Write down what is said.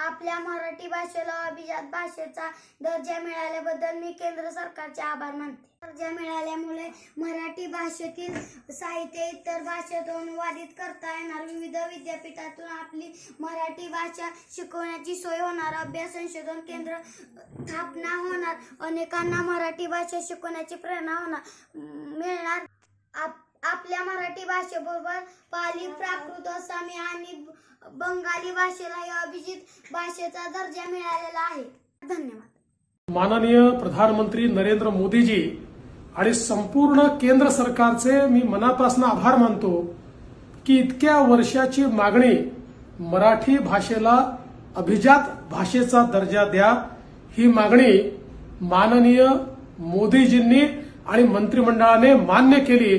आपल्या मराठी भाषेला अभिजात भाषेचा दर्जा मिळाल्याबद्दल मी केंद्र सरकारचे आभार मानते. दर्जा मिळाल्यामुळे मराठी भाषेतील साहित्य इतर भाषेत अनुवादित करता येणार. विविध विद्यापीठातून आपली मराठी भाषा शिकवण्याची सोय होणार. अभ्यास संशोधन केंद्र स्थापना होणार. अनेकांना मराठी भाषा शिकवण्याची प्रेरणा होणार मिळणार. मराठी भाषेबरोबर पाली प्राकृत असामी आणि बंगाली भाषेलाही अभिजित भाषेचा दर्जा मिळालेला आहे. धन्यवाद. माननीय प्रधानमंत्री नरेंद्र मोदीजी आणि संपूर्ण केंद्र सरकारचे मी मनापासून आभार मानतो की इतक्या वर्षाची मागणी मराठी भाषेला अभिजात भाषेचा दर्जा द्या ही मागणी माननीय मोदीजींनी आणि मंत्रिमंडळाने मान्य केली.